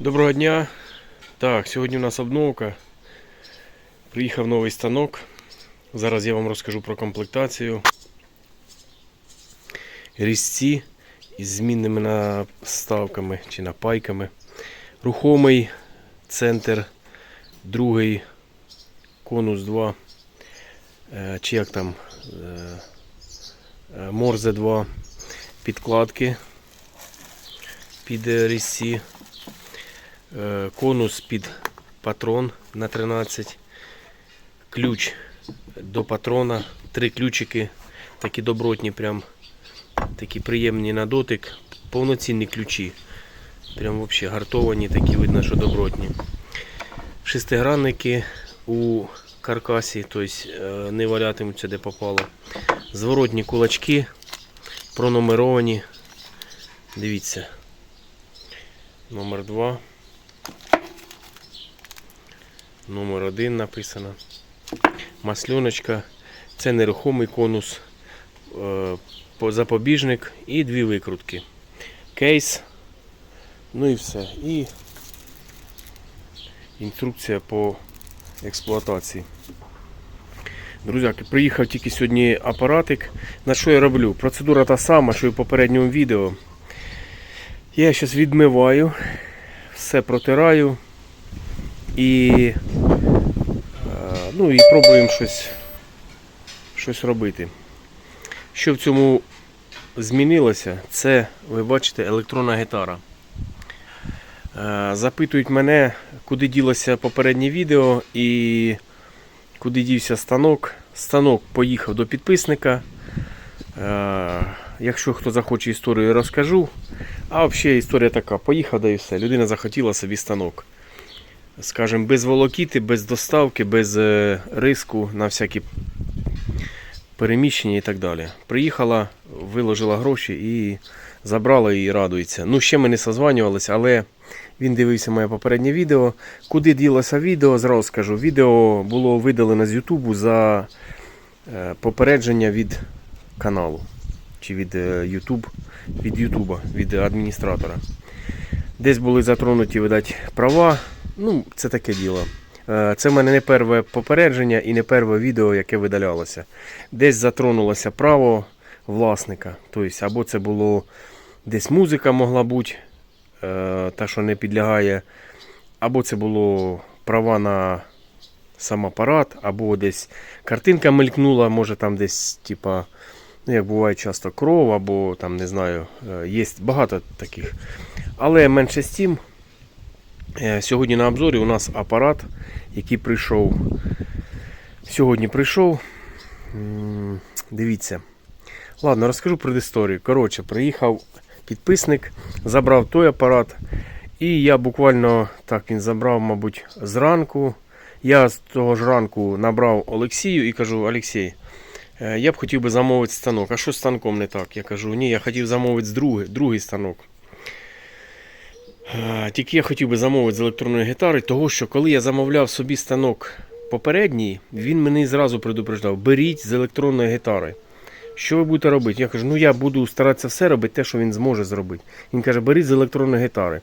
Доброго дня. Так, сьогодні у нас обновка. Приїхав новий станок. Зараз я вам розкажу про комплектацію. Різці із змінними наставками чи напайками. Рухомий центр, другий конус 2. е, Чи як там? е, е, Морзе 2. Підкладки під різці. Е, конус під патрон на 13, ключ до патрона, три ключики, такі добротні, прям такі приємні на дотик, повноцінні ключі. Прям взагалі гартовані, такі видно, що добротні. Шестигранники у каркасі, тобто не валятимуться де попало. Зворотні кулачки, пронумеровані. Дивіться. Номер 2. Номер 1 написано. Масльоночка. Це нерухомий конус, е, запобіжник і дві викрутки. Кейс. Ну і все. І інструкція по експлуатації. Друзяки, приїхав тільки сьогодні апаратик. На що я роблю? Процедура та сама, що і в попередньому відео. Я зараз відмиваю, все протираю і, е, ну, і пробуємо щось, щось робити. Що в цьому змінилося, це, ви бачите, електронна гітара. Е, Запитують мене, куди ділося попереднє відео і куди дівся станок. Станок поїхав до підписника. Е, Якщо хто захоче історію, розкажу. А взагалі історія така: поїхав да і все. Людина захотіла собі станок. Скажем, без волокіти, без доставки, без е, риску на всякі переміщення і так далі. Приїхала, виложила гроші і забрала і радується. Ну, ще ми не созванювалися, але він дивився моє попереднє відео. Куди ділося відео, зразу скажу. Відео було видалено з Ютубу за е, попередження від каналу чи від е, YouTube, від Ютуба, від адміністратора. Десь були затронуті, видать, права. Ну, це таке діло. Е, Це в мене не перше попередження і не перше відео, яке видалялося. Десь затронулося право власника. Тобто, або це було десь музика могла бути, е, та, що не підлягає, або це було права на сам апарат, або десь картинка мелькнула, може там десь, типа, ну, як буває часто кров, або там, не знаю, е, є багато таких. Але менше з тим, сьогодні на обзорі у нас апарат, який прийшов. Сьогодні прийшов. Дивіться. Ладно, розкажу про історію. Коротше, приїхав підписник, забрав той апарат. І я буквально так він забрав, мабуть, зранку. Я з того ж ранку набрав Олексію і кажу: Олексій, е, я б хотів би замовити станок. А що з станком не так? Я кажу, ні, я хотів замовити другий, другий станок. Тільки я хотів би замовити з електронної гітари, того що коли я замовляв собі станок попередній, він мене зразу предупреждав: беріть з електронної гітари. Що ви будете робити? Я кажу, ну я буду старатися все робити, те, що він зможе зробити. Він каже, беріть з електронної гітари.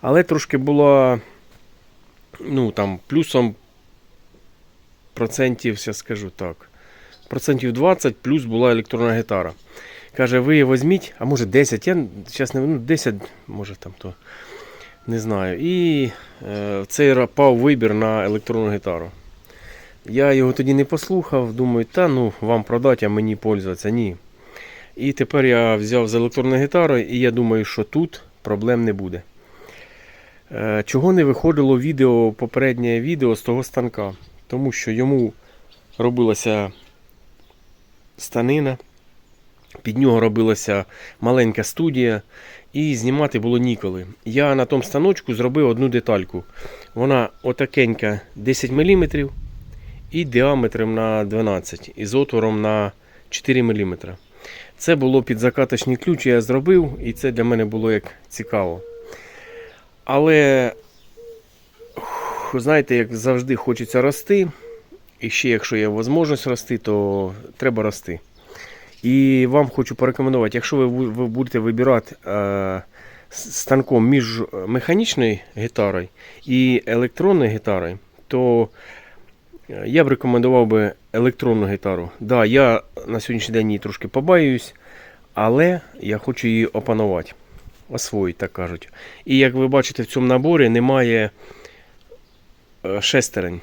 Але трошки була ну там плюсом процентів, я скажу так. Процентів 20 плюс була електронна гітара. Каже, ви візьміть, а може 10, я зараз не ну, 10, може там то не знаю. І е, цей пав вибір на електронну гітару. Я його тоді не послухав, думаю, та ну вам продати, а мені пользуватися. Ні. І тепер я взяв з електронної гітари, і я думаю, що тут проблем не буде. Е, Чого не виходило відео, попереднє відео з того станка? Тому що йому робилася станина, під нього робилася маленька студія, і знімати було ніколи. Я на тому станочку зробив одну детальку. Вона отакенька 10 мм і діаметром на 12 і з отвором на 4 мм. Це було під закаточний ключ, я зробив, і це для мене було як цікаво. Але, знаєте, як завжди хочеться рости. І ще, якщо є можливість рости, то треба рости. І вам хочу порекомендувати, якщо ви ви будете вибирати е, станком між механічною гітарою і електронною гітарою, то е, я б рекомендував би електронну гітару. Да, я на сьогоднішній день її трошки побаююсь, але я хочу її опанувати. Освоїть, так кажуть. І як ви бачите, в цьому наборі немає е, шестерень.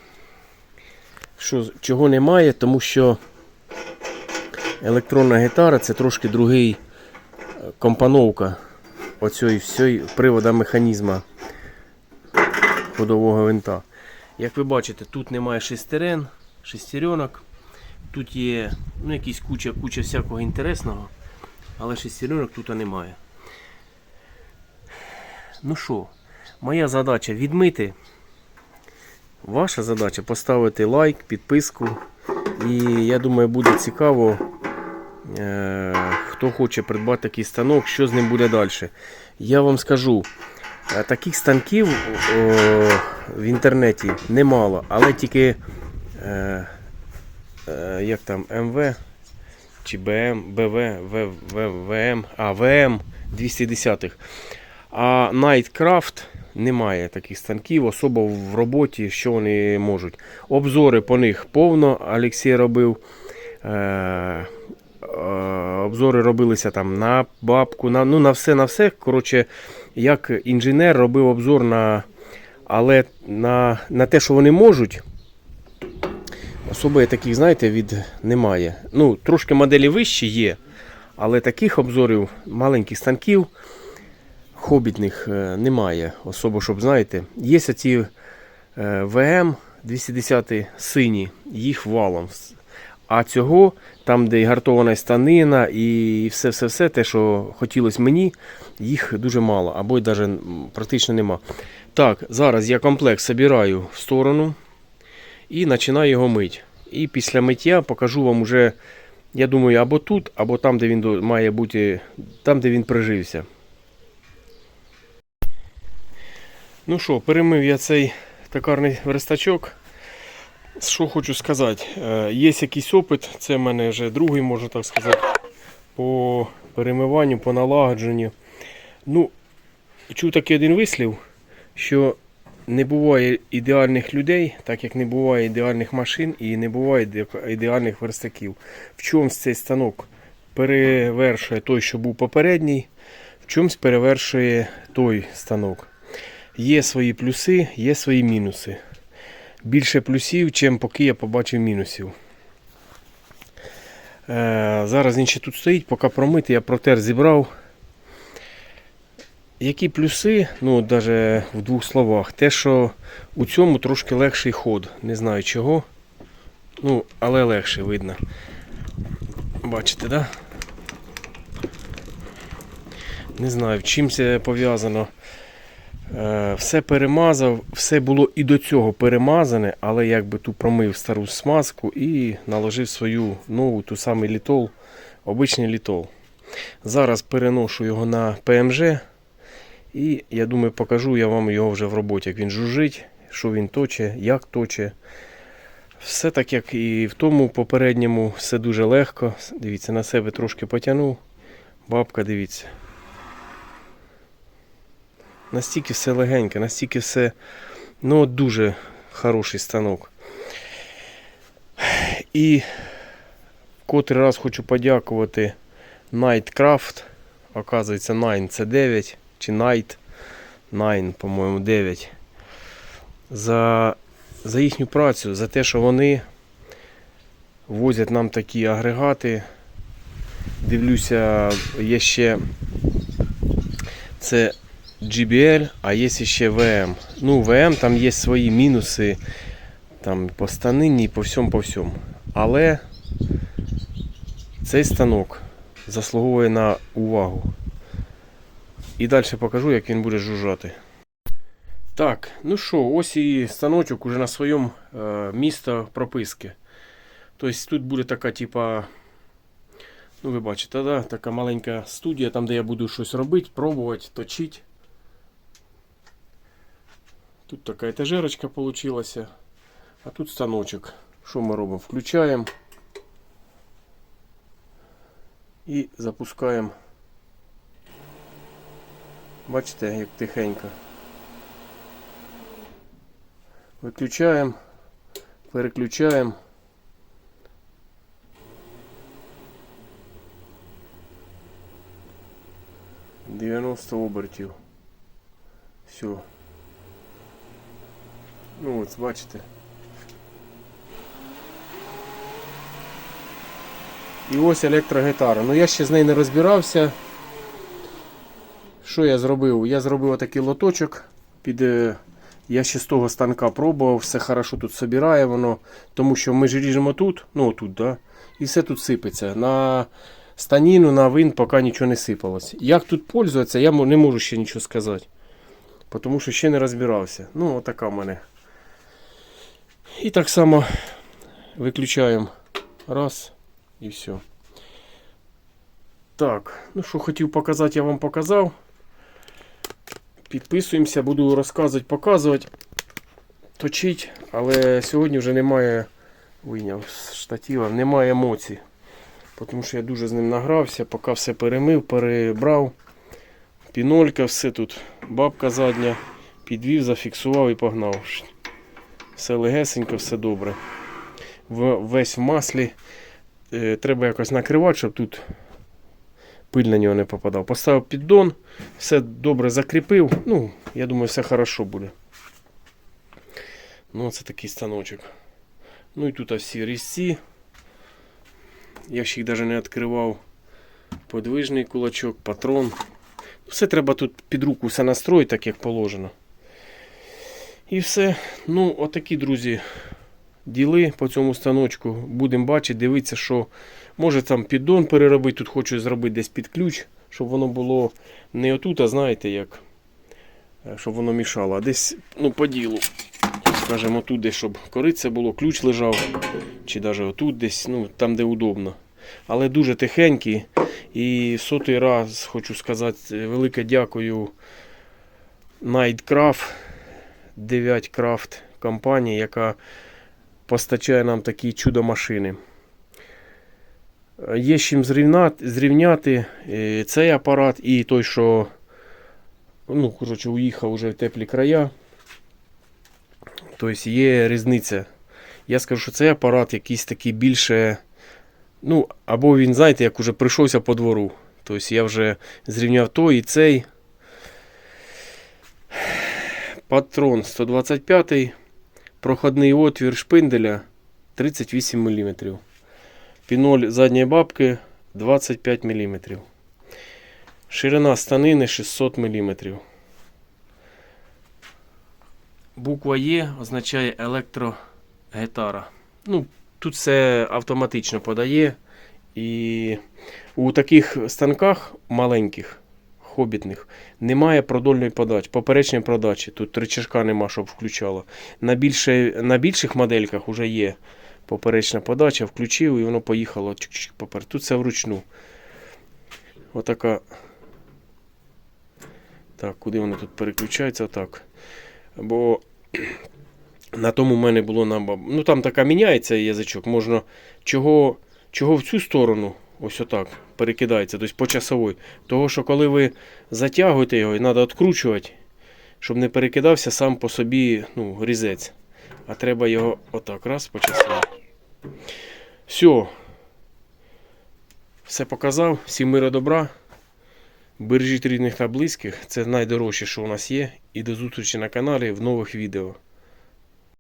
Що, чого немає, тому що електронна гітара це трошки другий е, компоновка оцієї всієї привода механізма ходового винта. Як ви бачите, тут немає шестерен, шестеренок. Тут є ну, якісь куча, куча всякого інтересного, але шестеренок тут немає. Ну що, моя задача відмити. Ваша задача поставити лайк, підписку. І я думаю, буде цікаво, хто хоче придбати такий станок, що з ним буде далі. Я вам скажу, е, таких станків в інтернеті немало, але тільки е, е, як там МВ чи БМ, БВ, В, В, ВМ, а ВМ 210. А Nightcraft немає таких станків, особо в роботі, що вони можуть. Обзори по них повно. Олексій робив. Е, обзори робилися там на бабку, на, ну, на все, на все. Коротше, як інженер робив обзор на. Але на, на те, що вони можуть, особи таких, знаєте, від немає. Ну, трошки моделі вищі є, але таких обзорів маленьких станків хобітних е, немає. Особо, щоб знаєте. Є ці е, ВМ 210 сині, їх валом. А цього, там, де і гартована станина, і все-все-все, те, що хотілося мені, їх дуже мало, або й навіть практично нема. Так, зараз я комплект собираю в сторону і починаю його мити. І після миття покажу вам уже, я думаю, або тут, або там, де він має бути, там, де він прижився. Ну що, перемив я цей токарний верстачок. Що хочу сказати, Е, є якийсь опит, це в мене вже другий, можна так сказати, по перемиванню, по налагодженню. Ну, чув такий один вислів, що не буває ідеальних людей, так як не буває ідеальних машин і не буває ідеальних верстаків. В чомусь цей станок перевершує той, що був попередній, в чомусь перевершує той станок. Є свої плюси, є свої мінуси. Більше плюсів, чим поки я побачив мінусів. Е, зараз він ще тут стоїть, поки промити, я протер зібрав. Які плюси, ну, навіть в двох словах, те, що у цьому трошки легший ход. Не знаю чого. Ну, але легше видно. Бачите, да? Не знаю, чим це пов'язано. Е, Все перемазав, все було і до цього перемазане, але якби тут промив стару смазку і наложив свою нову ту самий літол, обичний літол. Зараз переношу його на ПМЖ і я думаю, покажу я вам його вже в роботі, як він жужжить, що він точе, як точе. Все так, як і в тому попередньому, все дуже легко. Дивіться, на себе трошки потягнув. Бабка, дивіться. Настільки все легеньке, настільки все ну, дуже хороший станок. І котрий раз хочу подякувати Nightcraft. Оказується, Nine це 9 чи Night. Nine, по-моєму, 9. За, за їхню працю, за те, що вони возять нам такі агрегати. Дивлюся, є ще це GBL, а є ще VM. Ну, VM там є свої мінуси там по станині, по всьому, по всьому. Але цей станок заслуговує на увагу. І далі покажу, як він буде жужжати. Так, ну що, ось і станочок уже на своєму е, місто прописки. Тобто тут буде така, типа. Ну, ви бачите, да? така маленька студія, там, де я буду щось робити, пробувати, точити. Тут така етажерочка получилася. А тут станочок. Що ми робимо? Включаємо і запускаємо Бачите, як тихенько. Виключаємо, переключаємо. Дев'яносто обертів. Все. Ну от, бачите. І ось електрогітара. Ну я ще з нею не розбирався. Що я зробив? Я зробив отакий лоточок. Під, е, я ще з того станка пробував, все хорошо тут собирає воно, тому що ми ж ріжемо тут, ну тут, да, і все тут сипеться. На станіну, на вин поки нічого не сипалось. Як тут пользуватися, я не можу ще нічого сказати. Тому що ще не розбирався. Ну, отака в мене. І так само виключаємо раз і все. Так, ну що хотів показати, я вам показав. Підписуємося, буду розказувати, показувати, точить, але сьогодні вже немає вийняв з немає емоцій. Тому що я дуже з ним награвся, поки все перемив, перебрав. Пінолька, все тут, бабка задня, підвів, зафіксував і погнав. Все легесенько, все добре. Весь в маслі. Е, Треба якось накривати, щоб тут пиль на нього не попадав. Поставив піддон, все добре закріпив. Ну, я думаю, все хорошо буде. Ну, це такий станочок. Ну і тут всі різці. Я ще їх навіть не відкривав. Подвижний кулачок, патрон. Все треба тут під руку все настроїти, так як положено. І все. Ну, отакі, друзі, діли по цьому станочку. Будемо бачити, дивитися, що може там піддон переробити. Тут хочу зробити десь під ключ, щоб воно було не отут, а знаєте як. е, Щоб воно мішало, а десь ну, по ділу. Скажімо, тут десь, щоб кориця було, ключ лежав. Чи навіть отут десь, ну, там, де удобно. Але дуже тихенький. І сотий раз хочу сказати е, велике дякую Nightcraft, 9 Craft компанії, яка постачає нам такі чудо-машини. Е, Є з чим зрівняти, е, цей апарат і той, що ну, коротше, уїхав уже в теплі края. Тобто є різниця. Я скажу, що цей апарат якийсь такий більше. Ну, або він, знаєте, як уже прийшовся по двору. Тобто я вже зрівняв той і цей. Патрон 125 проходний отвір шпинделя 38 мм. Піноль задньої бабки 25 мм. Ширина станини 600 мм. Буква Е означає електрогітара. Ну, тут все автоматично подає. І у таких станках маленьких, хобітних, немає продольної подачі, поперечної подачі. Тут рычажка нема, щоб включало. На, більше, на більших модельках вже є поперечна подача, включив і воно поїхало. чик-чик, попер. Тут все вручну. Отака. Так, куди воно тут переключається? Так. Бо на тому в мене було на Ну там така міняється язичок. Можна чого, чого в цю сторону, ось отак, перекидається, тобто по часовій. Того, що коли ви затягуєте його, і треба відкручувати, щоб не перекидався сам по собі ну, різець. А треба його отак, раз по часовій. Все. Все показав. Всім мира добра. Бережіть рідних та близьких. Це найдорожче, що у нас є. І до зустрічі на каналі в нових відео.